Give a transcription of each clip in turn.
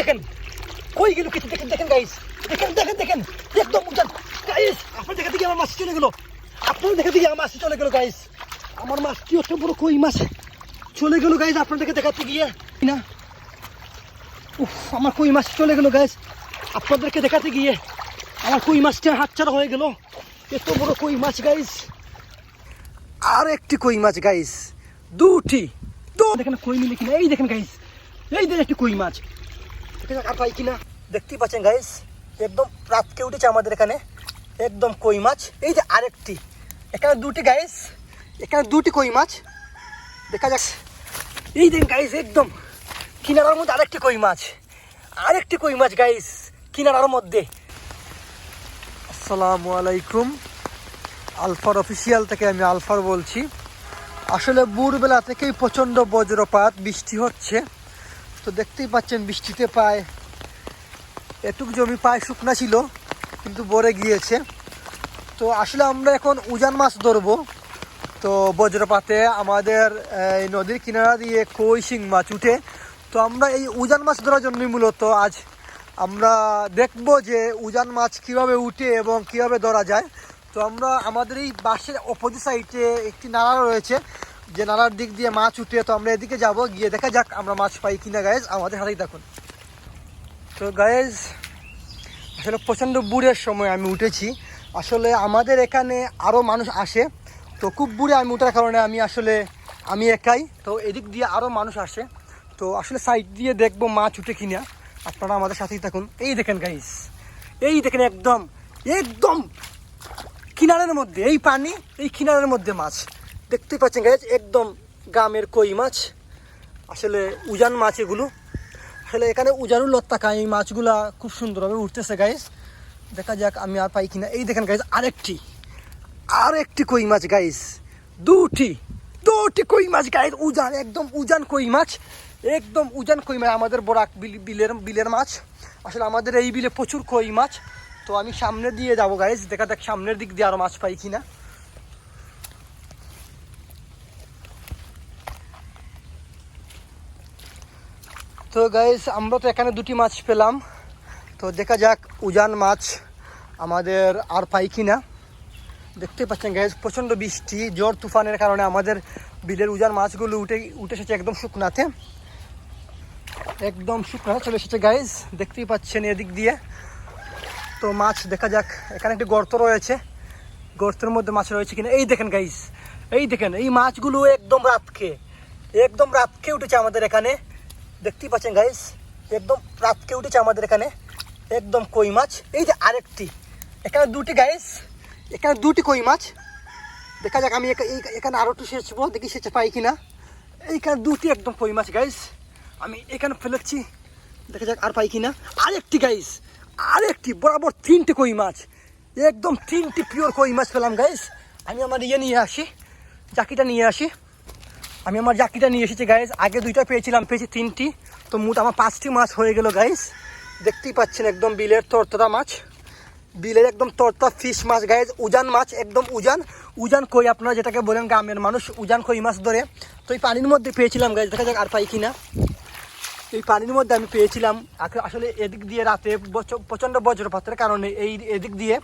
দেখেন। কই গেল কিছু? দেখেন দেখেন গাইস দেখেন দেখেন দেখেন। একদম উজান গাইস আপনার দেখা দিকে আমার মাছ চলে গেল। আপনার দেখা দিকে আমার মাছ চলে গেল গাইস আমার মাছ কি অত বড় কই মাছ চলে গেল গাইস আপনার দেখে দেখাতে গিয়ে। না। উফ, আমার কই মাছ চলে গেল গাইস আপনাদেরকে দেখাতে গিয়ে আমার কই মাছটা হাতছাড়া হয়ে গেল। এত বড় কই মাছ গাইস আর একটি কই মাছ গাইস দুটি। দেখেন, কই মিলে কিনা। এই দেখেন গাইস এই দেখেন একটি কই মাছ। আর পাই কিনা দেখতেই পাচ্ছেন গাইস একদম রাতকে উঠেছে আমাদের এখানে। একদম কই মাছ। এই যে আরেকটি। এখানে দুটি গাইস এখানে দুটি কই মাছ। দেখা যাক। এই দেখেন গাইস একদম কিনারার মধ্যে আরেকটি কই মাছ। আরেকটি কই মাছ গাইস কিনারার মধ্যে। আসসালামু আলাইকুম। আলফার অফিসিয়াল থেকে আমি আলফার বলছি। আসলে ভোরবেলা থেকেই প্রচণ্ড বজ্রপাত, বৃষ্টি হচ্ছে। তো দেখতেই পাচ্ছেন, বৃষ্টিতে পায় এটুক জমি পায় শুকনা ছিল, কিন্তু ভরে গিয়েছে। তো আসলে আমরা এখন উজান মাছ ধরবো। তো বজ্রপাতে আমাদের, এই নদীর কিনারা দিয়ে কই শিং মাছ উঠে। তো আমরা এই উজান মাছ ধরার জন্যই মূলত আজ আমরা দেখব যে উজান মাছ কীভাবে উঠে এবং কীভাবে ধরা যায়। তো আমরা আমাদের এই বাসের অপোজিট সাইডে একটি নালা রয়েছে। যে নালার দিক দিয়ে মাছ উঠে, তো আমরা এদিকে যাব, গিয়ে দেখা যাক আমরা মাছ পাই কিনা গায়েজ আমাদের হাতেই দেখুন। তো গায়েজ আসলে প্রচণ্ড বুড়ের সময় আমি উঠেছি। আসলে আমাদের এখানে আরও মানুষ আসে, তো খুব বুড়ে আমি ওঠার কারণে আমি আসলে, আমি একাই। তো, এদিক দিয়ে আরও মানুষ আসে। তো, আসলে সাইড দিয়ে দেখব মাছ উঠে কিনা। আপনারা আমাদের সাথেই থাকুন। এই দেখেন গাইস এই দেখেন, একদম একদম কিনারের মধ্যে, এই পানি, এই কিনারের মধ্যে মাছ। দেখতেই পাচ্ছেন গাইজ একদম গ্রামের কই মাছ। আসলে উজান মাছ এগুলো। আসলে এখানে উজারু লত্তাকা এই মাছগুলা খুব সুন্দরভাবে উঠতেছে গাইজ দেখা যাক আমি আর পাই কিনা। এই দেখেন গাইজ আরেকটি আরেকটি কই মাছ গাইজ দুটি দুটি কই মাছ গাইজ উজান, একদম উজান কই মাছ। একদম উজান কই মাছ, আমাদের বরাক বিল- বিলের বিলের মাছ। আসলে আমাদের এই বিলে প্রচুর কই মাছ। তো আমি সামনে দিয়ে যাব গাইজ দেখা যাক সামনের দিক দিয়ে আরও মাছ পাই কিনা। তো গাইজ আমরা তো এখানে দুটি মাছ পেলাম। তো দেখা যাক উজান মাছ আমাদের আর পাই কি না দেখতে পাচ্ছেন গ্যাস প্রচণ্ড বৃষ্টি ঝড় তুফানের কারণে আমাদের বিলের উজান মাছগুলো উঠে উঠে এসেছে একদম শুকনাতে। একদম শুকনা চলে এসেছে গাইজ দেখতেই পাচ্ছেন এদিক দিয়ে। তো মাছ দেখা যাক, এখানে একটি গর্ত রয়েছে। গর্তের মধ্যে মাছ রয়েছে কিনা। এই দেখেন গাইজ এই দেখেন, এই মাছগুলো একদম রাতকে একদম রাতকে উঠেছে আমাদের এখানে। দেখতেই পাচ্ছেন গাইজ একদম রাতকে উঠেছে আমাদের এখানে, একদম কই মাছ। এই যে আরেকটি, এখানে দুটি গাইজ এখানে দুটি কই মাছ। দেখা যাক আমি এখানে আরও একটু সেচবো, দেখি সেচে পাই কিনা। এইখানে দুটি একদম কই মাছ গাইস আমি এখানে ফেলেছি, দেখা যাক আর পাই কিনা। আরেকটি গাইস আরেকটি বরাবর তিনটে কই মাছ। একদম তিনটি পিওর কই মাছ পেলাম গাইস আমি আমার ইয়ে নিয়ে আসি, জাকিটা নিয়ে আসি। আমি আমার জাকিটা নিয়ে এসেছি গাইস আগে দুইটা পেয়েছিলাম, পেয়েছি তিনটি। তো মোট আমার পাঁচটি মাছ হয়ে গেল গাইস দেখতেই পাচ্ছেন একদম বিলের তরতরা মাছ। বিলের একদম তরতা ফিশ মাছ গাইজ উজান মাছ, একদম উজান। উজান কই আপনারা যেটাকে বলেন গ্রামের মানুষ, উজান কই মাছ ধরে। তো এই পানির মধ্যে পেয়েছিলাম গাইজ দেখা যাক আর পাই কিনা। এই পানির মধ্যে আমি পেয়েছিলাম আসলে এদিক দিয়ে রাতে প্রচণ্ড বজ্রপাতের কারণে এই এদিক দিয়ে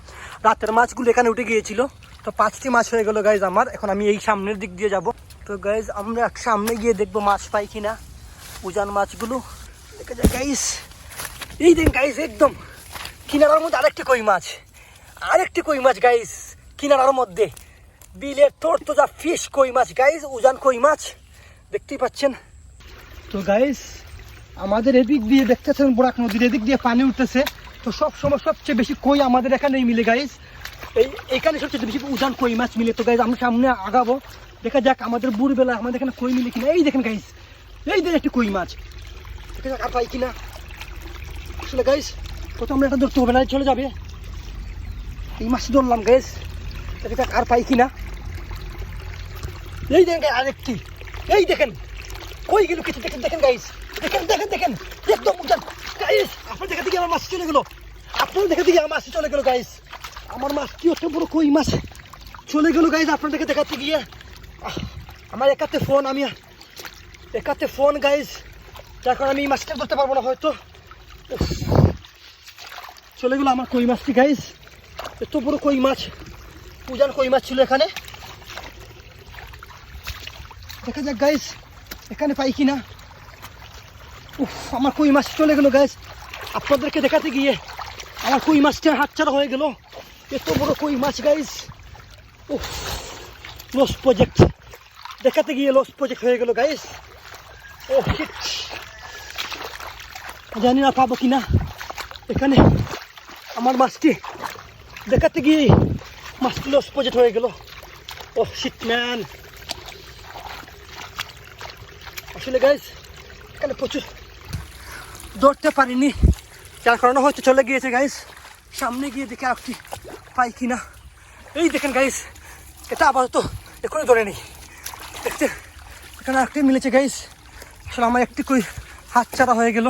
রাতের মাছগুলো এখানে উঠে গিয়েছিল। তো পাঁচটি মাছ হয়ে গেল গাইজ আমার। এখন আমি এই সামনের দিক দিয়ে যাব। তো গাইজ আমরা সামনে গিয়ে দেখব মাছ পাই কিনা, উজান মাছগুলো। দেখা যাক গাইজ এই দিন গাইস একদম কিনারার মধ্যে আরেকটি কই মাছ, আরেকটি কই মাছ গাইস কিনারার মধ্যে। বিলের তোর তো যা ফিশ কই মাছ গাইজ উজান কই মাছ, দেখতেই পাচ্ছেন। তো গাইস আমাদের এদিক দিয়ে দেখতেছেন বরাক নদীর এদিক দিয়ে পানি উঠতেছে। তো সব সময় সবচেয়ে বেশি কই আমাদের এখানেই মিলে গাইস এই, এখানে সবচেয়ে বেশি উজান কই মাছ মিলে। তো গাইজ আমরা সামনে আগাবো। দেখা যাক আমাদের বুড়বেলা আমাদের এখানে কই মিলে কিনা। এই দেখেন গাইস এই দেখেন একটি কই মাছ। দেখা যাক আর পাই কিনা। আসলে গাইজ প্রথম আমরা এটা ধরতে হবে না চলে যাবে। এই মাছ ধরলাম গাইজ দেখা যাক আর পাই কিনা। এই দেখেন আরেকটি। এই দেখেন, কই গেল কিছু দেখেন দেখেন গাইস দেখেন দেখেন দেখেন, একদম গাইস আপনার দেখা দিকে আমার মাছ চলে গেলো। আপনার দেখা দিকে আমার মাছ চলে গেল গাইস আমার মাছ কি অত বড় কই মাছ চলে গেল গাইস আপনার দেখে দেখাতে গিয়ে। আমার একাতে ফোন, আমি একাতে ফোন গাইজ যার কারণে আমি মাছটা ধরতে পারব না হয়তো। চলে গেলো আমার কই মাছটি গাইস এত বড় কই মাছ। পূজার কই মাছ ছিল এখানে। দেখা যাক গাইস এখানে পাই কিনা। উফ, আমার কই মাছ চলে গেলো গাইস আপনাদেরকে দেখাতে গিয়ে আমার কই মাছটা হাতছাড়া হয়ে গেল। এত বড় কই মাছ গাইস উফ। লস প্রজেক্ট দেখাতে গিয়ে লস প্রজেক্ট হয়ে গেল গাইস ও জানি না পাবো কিনা। এখানে আমার মাছটি দেখাতে গিয়ে মাছটি লস প্রজেক্ট হয়ে গেল। ও শিট ম্যান আসলে গাইস এখানে প্রচুর ধরতে পারিনি। যার কারণে হয়তো চলে গিয়েছে গাইস সামনে গিয়ে দেখে একটি পাই কিনা। এই দেখেন গাইস এটা আপাতত এখনই ধরে নেই। দেখতে, এখানে একটি মিলেছে গাইস আসলে আমার একটি কই হাত ছাড়া হয়ে গেল।